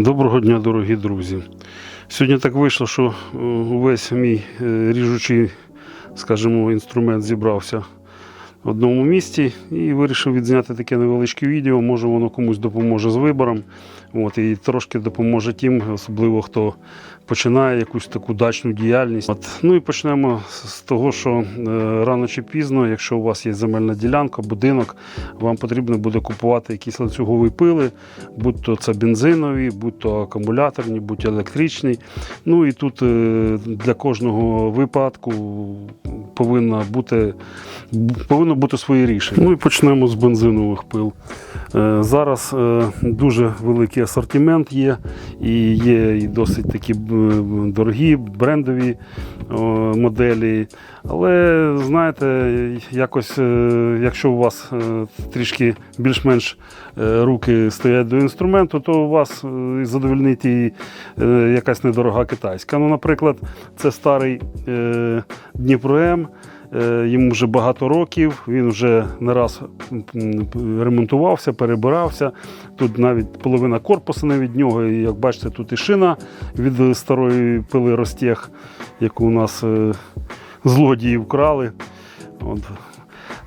Доброго дня, дорогі друзі. Сьогодні так вийшло, що е, увесь мій е, ріжучий, скажімо, інструмент зібрався одному місці і вирішив відзняти таке невеличке відео. Може, воно комусь допоможе з вибором. От, і трошки допоможе тим, особливо хто починає якусь таку дачну діяльність. От, ну і почнемо з того, що е, рано чи пізно, якщо у вас є земельна ділянка, будинок, вам потрібно буде купувати якісь ланцюгові пили, будь то це бензинові, будь то акумуляторні, будь електричні. Ну і тут е, для кожного випадку повинна бути, повинно бути своє рішення. Ну і почнемо з бензинових пил. Е, Зараз е, дуже великий асортимент є, і є і досить такі е, дорогі брендові моделі. Але знаєте, якось, якщо у вас трішки більш-менш руки стоять до інструменту, то у вас задовольнить і якась недорога китайська. Ну, наприклад, це старий Дніпро М. Е, Йому вже багато років, він вже не раз ремонтувався, перебирався. Тут навіть половина корпусу не від нього. І як бачите, тут і шина від старої пили Ростех, яку у нас е, злодії вкрали. От.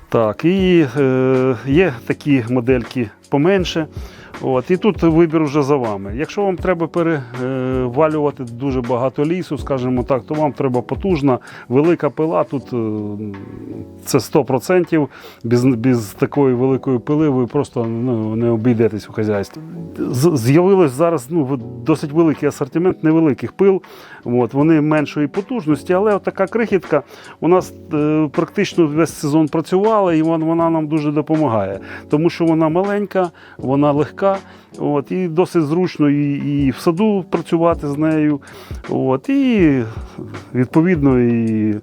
Так, і е, є такі модельки поменше. От, і тут вибір вже за вами. Якщо вам треба перевалювати дуже багато лісу, скажімо так, то вам треба потужна, велика пила. Тут е, це 100%. Без, без такої великої пили ви просто ну, не обійдетесь у хазяйстві. З'явилось зараз ну, досить великий асортимент невеликих пил. От, вони меншої потужності, але така крихітка у нас е, практично весь сезон працювала, і вона нам дуже допомагає. Тому що вона маленька, вона легка, от, і досить зручно і, і в саду працювати з нею. От, і відповідно і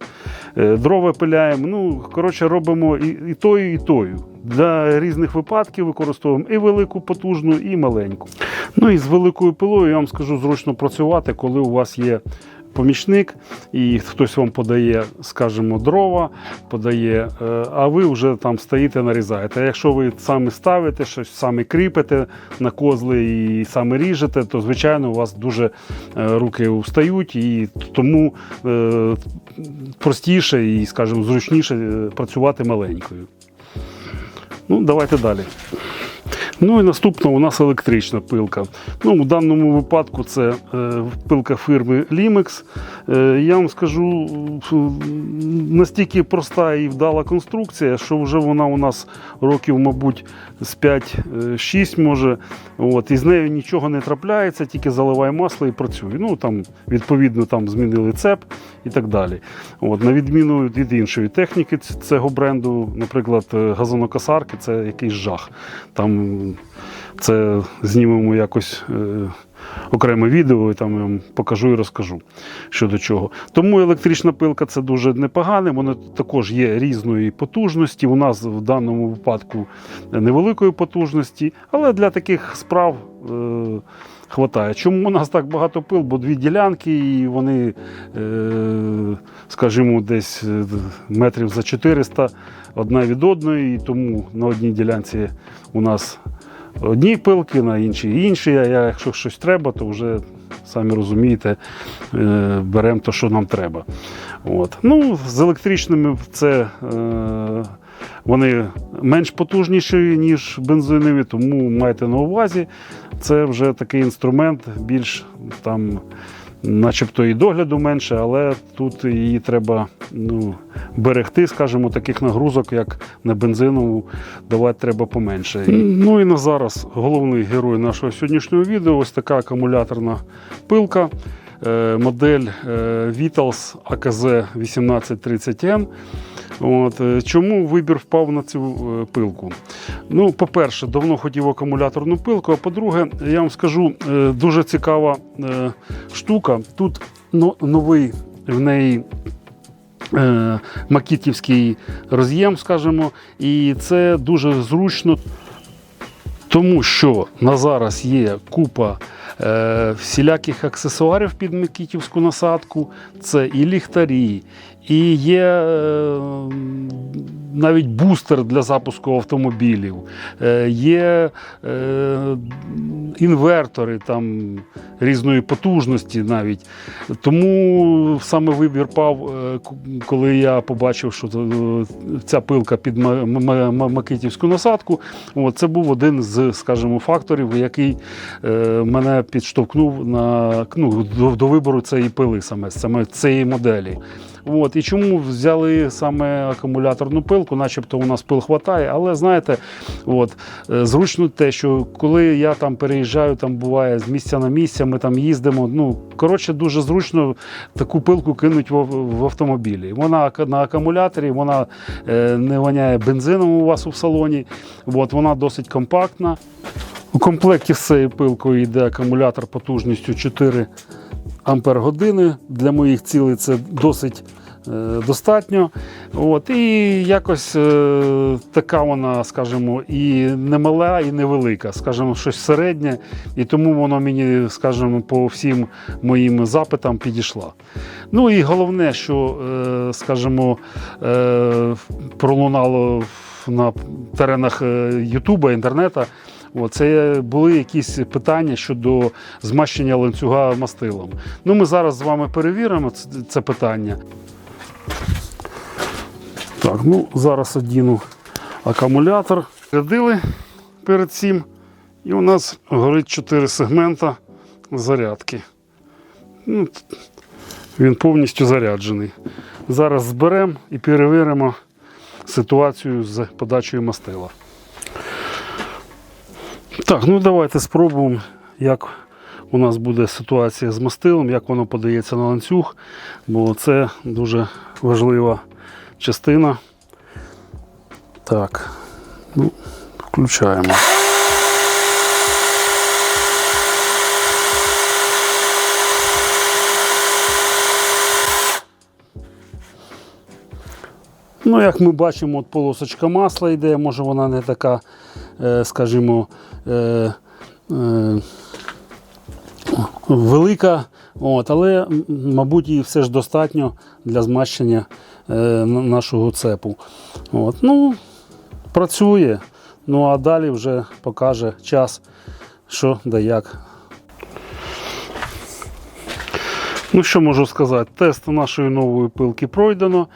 е, дрова пиляємо. Ну, коротше, робимо і, і тою, і тою. Для різних випадків використовуємо і велику потужну, і маленьку. Ну і з великою пилою я вам скажу зручно працювати, коли у вас є помічник, і хтось вам подає, скажімо, дрова, подає, е, а ви вже там стоїте, нарізаєте. А якщо ви самі ставите щось, самі кріпите на козли і самі ріжете, то звичайно у вас дуже е, руки устають, і тому е, простіше і, скажімо, зручніше працювати маленькою. Ну, давайте далі. Ну і наступна у нас електрична пилка. Ну, У даному випадку це е, пилка фірми Limex. Е, я вам скажу, настільки проста і вдала конструкція, що вже вона у нас років, мабуть, з 5-6 може. От, і з нею нічого не трапляється, тільки заливай масло і працює. Ну, там, відповідно, там змінили цеп і так далі. От, на відміну від іншої техніки цього бренду, наприклад, е, газонокосарки, це якийсь жах. Там це знімемо якось е, окреме відео, і там я вам покажу і розкажу, що до чого. Тому електрична пилка це дуже непогане, вона також є різної потужності. У нас в даному випадку невеликої потужності, але для таких справ. Е, Хватає. Чому у нас так багато пил? Бо дві ділянки, і вони, е, скажімо, десь е, метрів за 400 одна від одної, і тому на одній ділянці у нас одні пилки, на інші інші. Я, якщо щось треба, то вже самі розумієте, е, беремо те, що нам треба. От. Ну, з електричними це. Е, вони менш потужніші, ніж бензинові, тому майте на увазі. Це вже такий інструмент, більш там, начебто і догляду менше, але тут її треба ну, берегти, скажімо, таких нагрузок, як на бензинову, давати треба поменше. Ну і на зараз головний герой нашого сьогоднішнього відео ось така акумуляторна пилка. Е, Модель е, Vitals AKZ 1830N. От, е, чому вибір впав на цю е, пилку? Ну, по-перше, давно хотів акумуляторну пилку, а по-друге, я вам скажу, е, дуже цікава штука. Тут новий в неї. Макітівський роз'єм, скажімо, і це дуже зручно, тому що на зараз є купа е, всіляких аксесуарів під Микітівську насадку. Це і ліхтарі, і є е, навіть бустер для запуску автомобілів, е, є е, інвертори там різної потужності навіть. Тому саме вибір пав, е, коли я побачив, що ця пилка під Ма- Ма- Ма- Микитівську насадку. Це був один з, скажімо, факторів, який мене підштовхнув на, ну, до вибору цієї пили саме, саме цієї моделі. От, і чому взяли саме акумуляторну пилку, начебто у нас пил хватає, але знаєте, от, е, зручно те, що коли я там переїжджаю, там буває з місця на місце, ми там їздимо. Ну, коротше, дуже зручно таку пилку кинуть в, в автомобілі. Вона на акумуляторі, вона е, не воняє бензином у вас у салоні. От, вона досить компактна. У комплекті з цією пилкою йде акумулятор потужністю 4 ампер години. Для моїх цілей це досить е, достатньо. От, і якось е, така вона, скажімо, і не мала, і невелика, скажімо, щось середнє. І тому воно мені, скажімо, по всім моїм запитам підійшла. Ну і головне, що, е, скажімо, пролунало на теренах Ютуба, інтернету. Це були якісь питання щодо змащення ланцюга мастилом. Ну, ми зараз з вами перевіримо це питання. Так, ну зараз одіну акумулятор. Рядили перед цим, і у нас горить 4 сегмента зарядки. Ну, він повністю заряджений. Зараз зберемо і перевіримо ситуацію з подачею мастила. Так, ну давайте спробуємо, як у нас буде ситуація з мастилом, як воно подається на ланцюг, бо це дуже важлива частина. Так, ну, включаємо. Ну, як ми бачимо, от полосочка масла йде, може вона не така, скажімо, е, е, велика, от, але, мабуть, її все ж достатньо для змащення е, нашого цепу. От, ну, працює. Ну а далі вже покаже час, що да як. Ну, що можу сказати? Тест нашої нової пилки пройдено.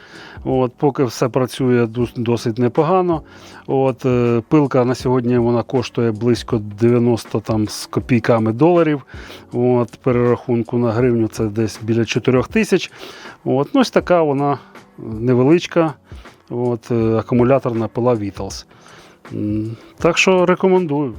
От, поки все працює досить непогано. От, е, пилка на сьогодні вона коштує близько 90 там, з копійками доларів. От, перерахунку на гривню це десь біля 4 тисяч. От, ну, ось така вона невеличка. От, е, акумуляторна пила Vitals. Так що рекомендую.